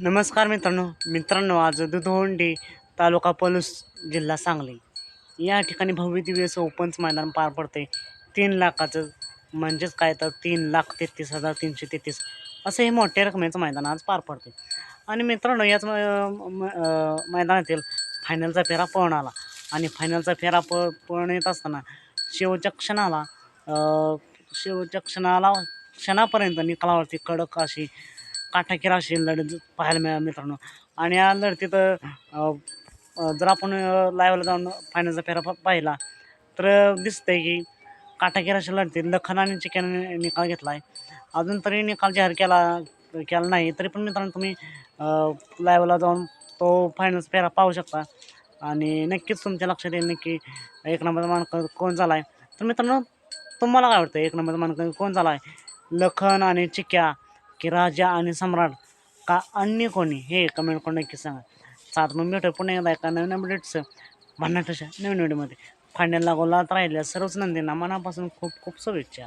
नमस्कार मित्रांनो. मित्रांनो आज दुधोंडी तालुका पलूस जिल्हा सांगली. या ठिकाणी भव्य दिव्य असं ओपन्स मैदान पार पडते तीन लाखाचं म्हणजेच काय तर तीन लाख तेहतीस हजार तीनशे तेहतीस असं हे मोठ्या रकमेचं मैदान आज पार पडते आणि मित्रांनो याच म- मैदानातील फायनलचा फेरा पळून आला. आणि फायनलचा फेरा प पळून येत असताना शेवटच्या क्षणाला शेवटच्या क्षणाला क्षणापर्यंत निकालावरती कडक अशी काटाकीर अशी लढत पाहायला मिळाली मित्रांनो. आणि या लढतीत जर आपण लाईव्हला जाऊन फायनलचा फेरा पाहिला तर दिसतंय की काटाकीर अशी लढतीत लखन आणि चिकन निकाल घेतला आहे अजून तरी निकाल जाहीर केला केला नाही तरी पण मित्रांनो तुम्ही लाईव्हला जाऊन तो फायनलचा फेरा पाहू शकता. आणि नक्कीच तुमच्या लक्षात येईल नक्की एक नंबरचा मानक कोण झाला आहे तर मित्रांनो तुम्हाला काय वाटतं एक नंबरचा मानक कोण झाला आहे लखन आणि चिक्या की राजा आणि सम्राट का अन्य कोणी? हे कमेंट करून नक्की सांगा. सात मग भेटू पुन्हा एकदा एका नवीन अपडेट्सचं भन्नाटशा नवीन व्हिडिओमध्ये फायनल लागवला राहिल्या. सर्वच नंदींना मनापासून खूप खूप शुभेच्छा.